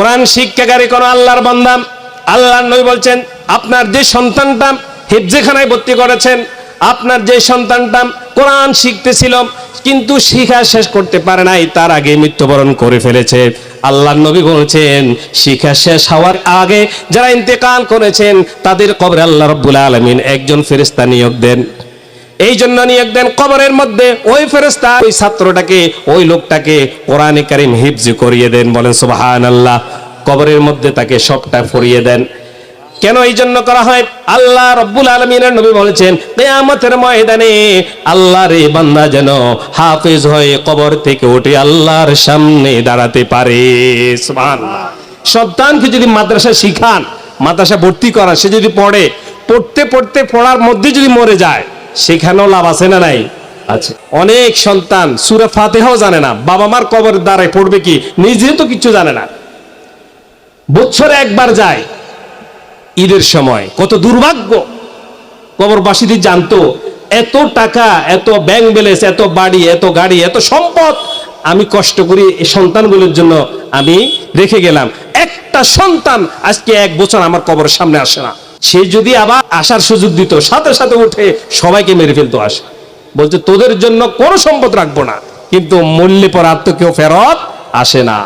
কোরআন শিক্ষাকারী কোন আল্লাহর বান্দাম আল্লাহর নবী বলছেন, আপনার যে সন্তানটা হেফজেখানায় ভর্তি করেছেন, আপনার যে সন্তানটা কোরআন শিখতেছিল, কিন্তু শিখা শেষ করতে পারে নাই, তার আগে মৃত্যুবরণ করে ফেলেছে। আল্লাহ নবী বলছেন, শিখা শেষ হওয়ার আগে যারা ইন্তেকাল করেছেন, তাদের কবরে আল্লাহ রব্বুল আলমিন একজন ফেরেস্তা নিয়োগ দেন। এই জন্য নিয়োগ দেন কবরের মধ্যে ওই ফেরেস্তা ওই ছাত্রটাকে, ওই লোকটাকে কোরআনে কারিম হিফজ করিয়ে দেন। বলেন সুবাহান আল্লাহ কবরের মধ্যে তাকে সবটা ফরিয়ে দেন। কেন এই জন্য করা হয়? আল্লাহ রব্বুল আলমিনের নবী বলেছেন, কেয়ামতের ময়দানে আল্লাহর এই বান্দা যেন হাফেজ হয়ে কবর থেকে উঠে আল্লাহর সামনে দাঁড়াতে পারে। সন্তানকে যদি মাদ্রাসা শিখান মাদ্রাসা ভর্তি করা সে যদি পড়ে, পড়তে পড়তে, পড়ার মধ্যে যদি মরে যায় সেখানেও লাভ আছে না নাই? আছে। অনেক সন্তান সুরে ফাতেহাও জানে না। বাবা মার কবর দ্বারায় পড়বে কি? নিজে তো কিছু জানে না। বছরে একবার যায়। ঈদের সময়। কত দুর্ভাগ্য। কবরবাসীদের জানতো এত টাকা এত ব্যাংক ব্যালেন্স এত বাড়ি এত গাড়ি এত সম্পদ আমি কষ্ট করি এই সন্তানগুলোর জন্য আমি রেখে গেলাম। একটা সন্তান আজকে এক বছর আমার কবরের সামনে আসে না। সে যদি আবার আসার সুযোগ দিত, সাথে সাথে উঠে সবাইকে মেরে ফেলতো আসে বলছে, তোদের জন্য কোনো সম্পদ রাখব না, কিন্তু মূল্যে পর আত্ম কেউ ফেরত আসে না।